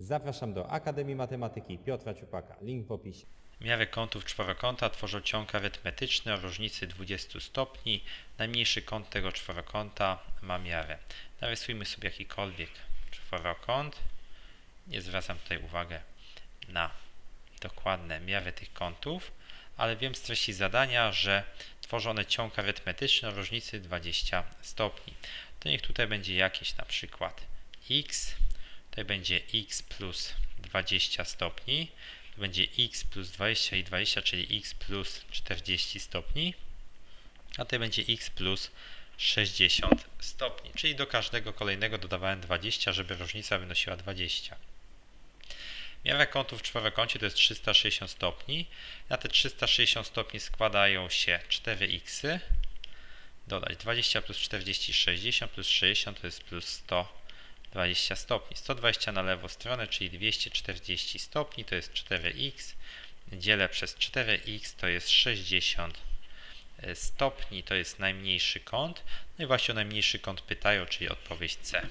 Zapraszam do Akademii Matematyki Piotra Ciupaka. Link w opisie. Miary kątów czworokąta tworzą ciąg arytmetyczny o różnicy 20 stopni. Najmniejszy kąt tego czworokąta ma miarę. Narysujmy sobie jakikolwiek czworokąt. Nie zwracam tutaj uwagi na dokładne miary tych kątów, ale wiem z treści zadania, że tworzą one ciąg arytmetyczny o różnicy 20 stopni. To niech tutaj będzie jakieś na przykład x, tutaj będzie x plus 20 stopni, to będzie x plus 20 i 20, czyli x plus 40 stopni, a tutaj będzie x plus 60 stopni, czyli do każdego kolejnego dodawałem 20, żeby różnica wynosiła 20. Miara kątów w czworokącie to jest 360 stopni. Na te 360 stopni składają się 4x, dodać 20 plus 40, 60 plus 60 to jest plus 120 stopni. 120 na lewą stronę, czyli 240 stopni to jest 4x. Dzielę przez 4x to jest 60 stopni, to jest najmniejszy kąt. No i właśnie o najmniejszy kąt pytają, czyli odpowiedź C.